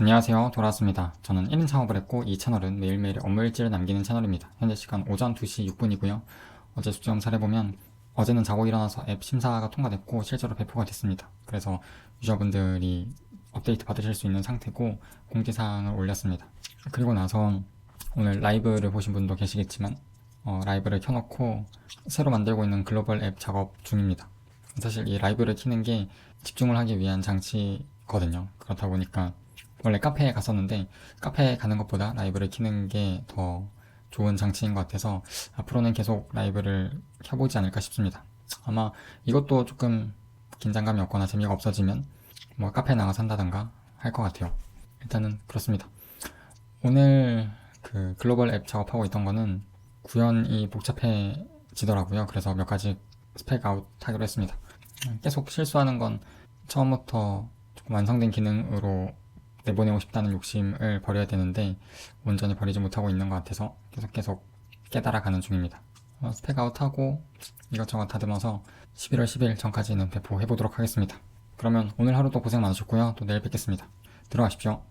안녕하세요. 돌아왔습니다. 저는 1인 창업을 했고 이 채널은 매일매일 업무 일지를 남기는 채널입니다. 현재 시간 오전 2시 6분이고요. 어제 수치 검사를 해보면 어제는 자고 일어나서 앱 심사가 통과됐고 실제로 배포가 됐습니다. 그래서 유저분들이 업데이트 받으실 수 있는 상태고 공지사항을 올렸습니다. 그리고 나서 오늘 라이브를 보신 분도 계시겠지만 어, 라이브를 켜놓고 새로 만들고 있는 글로벌 앱 작업 중입니다. 사실 이 라이브를 키는 게 집중을 하기 위한 장치거든요. 그렇다 보니까 원래 카페에 갔었는데 카페에 가는 것보다 라이브를 키는 게 더 좋은 장치인 것 같아서 앞으로는 계속 라이브를 켜보지 않을까 싶습니다. 아마 이것도 조금 긴장감이 없거나 재미가 없어지면 뭐 카페에 나가서 한다던가 할 것 같아요. 일단은 그렇습니다. 오늘 그 글로벌 앱 작업하고 있던 거는 구현이 복잡해지더라고요. 그래서 몇 가지 스펙 아웃 하기로 했습니다. 계속 실수하는 건 처음부터 조금 완성된 기능으로 내보내고 싶다는 욕심을 버려야 되는데 온전히 버리지 못하고 있는 것 같아서 계속 계속 깨달아가는 중입니다. 어, 스펙 아웃하고 이것저것 다듬어서 11월 10일 전까지는 배포해 보도록 하겠습니다. 그러면 오늘 하루도 고생 많으셨고요. 또 내일 뵙겠습니다. 들어가십시오.